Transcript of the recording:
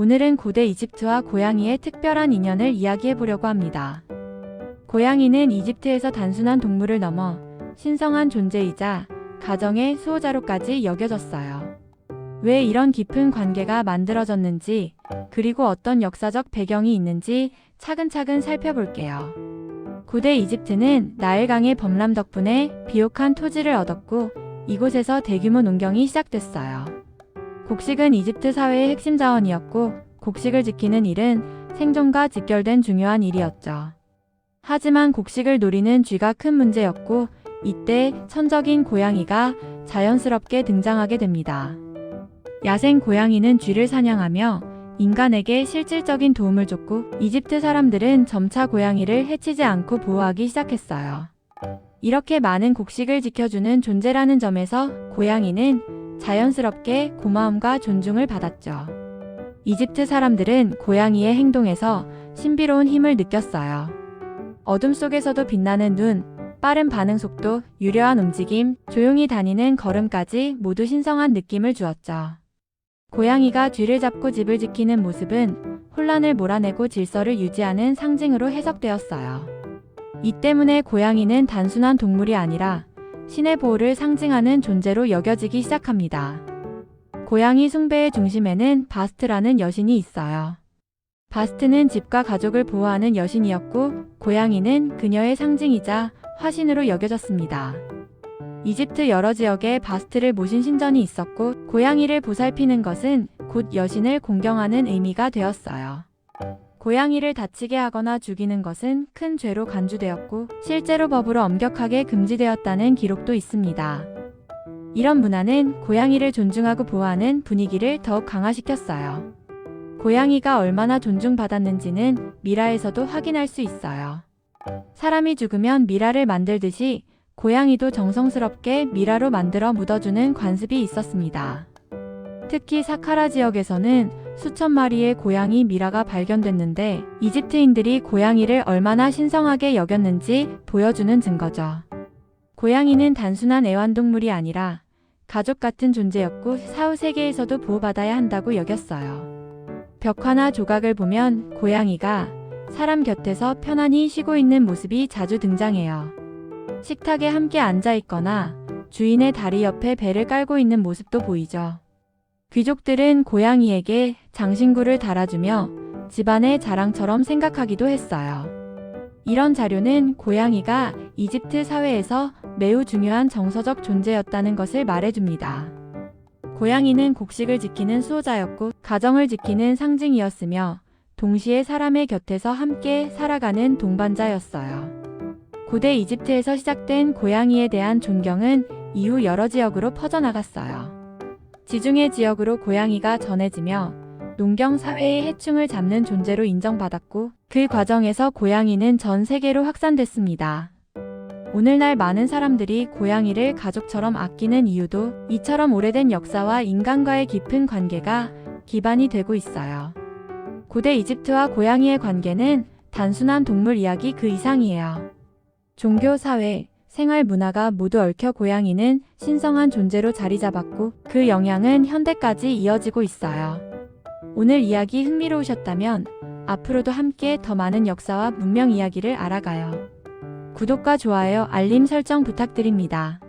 오늘은 고대 이집트와 고양이의 특별한 인연을 이야기해 보려고 합니다. 고양이는 이집트에서 단순한 동물을 넘어 신성한 존재이자 가정의 수호자로까지 여겨졌어요. 왜 이런 깊은 관계가 만들어졌는지, 그리고 어떤 역사적 배경이 있는지 차근차근 살펴볼게요. 고대 이집트는 나일강의 범람 덕분에 비옥한 토지를 얻었고, 이곳에서 대규모 농경이 시작됐어요. 곡식은 이집트 사회의 핵심 자원이었고, 곡식을 지키는 일은 생존과 직결된 중요한 일이었죠. 하지만 곡식을 노리는 쥐가 큰 문제였고, 이때 천적인 고양이가 자연스럽게 등장하게 됩니다. 야생 고양이는 쥐를 사냥하며 인간에게 실질적인 도움을 줬고, 이집트 사람들은 점차 고양이를 해치지 않고 보호하기 시작했어요. 이렇게 많은 곡식을 지켜주는 존재라는 점에서 고양이는 자연스럽게 고마움과 존중을 받았죠. 이집트 사람들은 고양이의 행동에서 신비로운 힘을 느꼈어요. 어둠 속에서도 빛나는 눈, 빠른 반응 속도, 유려한 움직임, 조용히 다니는 걸음까지 모두 신성한 느낌을 주었죠. 고양이가 쥐를 잡고 집을 지키는 모습은 혼란을 몰아내고 질서를 유지하는 상징으로 해석되었어요. 이 때문에 고양이는 단순한 동물이 아니라 신의 보호를 상징하는 존재로 여겨지기 시작합니다. 고양이 숭배의 중심에는 바스트라는 여신이 있어요. 바스트는 집과 가족을 보호하는 여신이었고 고양이는 그녀의 상징이자 화신으로 여겨졌습니다. 이집트 여러 지역에 바스트를 모신 신전이 있었고 고양이를 보살피는 것은 곧 여신을 공경하는 의미가 되었어요. 고양이를 다치게 하거나 죽이는 것은 큰 죄로 간주되었고 실제로 법으로 엄격하게 금지되었다는 기록도 있습니다. 이런 문화는 고양이를 존중하고 보호하는 분위기를 더욱 강화시켰어요. 고양이가 얼마나 존중받았는지는 미라에서도 확인할 수 있어요. 사람이 죽으면 미라를 만들듯이 고양이도 정성스럽게 미라로 만들어 묻어주는 관습이 있었습니다. 특히 사카라 지역에서는 수천 마리의 고양이 미라가 발견됐는데 이집트인들이 고양이를 얼마나 신성하게 여겼는지 보여주는 증거죠. 고양이는 단순한 애완동물이 아니라 가족 같은 존재였고 사후 세계에서도 보호받아야 한다고 여겼어요. 벽화나 조각을 보면 고양이가 사람 곁에서 편안히 쉬고 있는 모습이 자주 등장해요. 식탁에 함께 앉아 있거나 주인의 다리 옆에 배를 깔고 있는 모습도 보이죠. 귀족들은 고양이에게 장신구를 달아주며 집안의 자랑처럼 생각하기도 했어요. 이런 자료는 고양이가 이집트 사회에서 매우 중요한 정서적 존재였다는 것을 말해줍니다. 고양이는 곡식을 지키는 수호자였고 가정을 지키는 상징이었으며 동시에 사람의 곁에서 함께 살아가는 동반자였어요. 고대 이집트에서 시작된 고양이에 대한 존경은 이후 여러 지역으로 퍼져나갔어요. 지중해 지역으로 고양이가 전해지며 농경 사회의 해충을 잡는 존재로 인정받았고 그 과정에서 고양이는 전 세계로 확산됐습니다. 오늘날 많은 사람들이 고양이를 가족처럼 아끼는 이유도 이처럼 오래된 역사와 인간과의 깊은 관계가 기반이 되고 있어요. 고대 이집트와 고양이의 관계는 단순한 동물 이야기 그 이상이에요. 종교, 사회, 생활 문화가 모두 얽혀 고양이는 신성한 존재로 자리 잡았고 그 영향은 현대까지 이어지고 있어요. 오늘 이야기 흥미로우셨다면 앞으로도 함께 더 많은 역사와 문명 이야기를 알아가요. 구독과 좋아요, 알림 설정 부탁드립니다.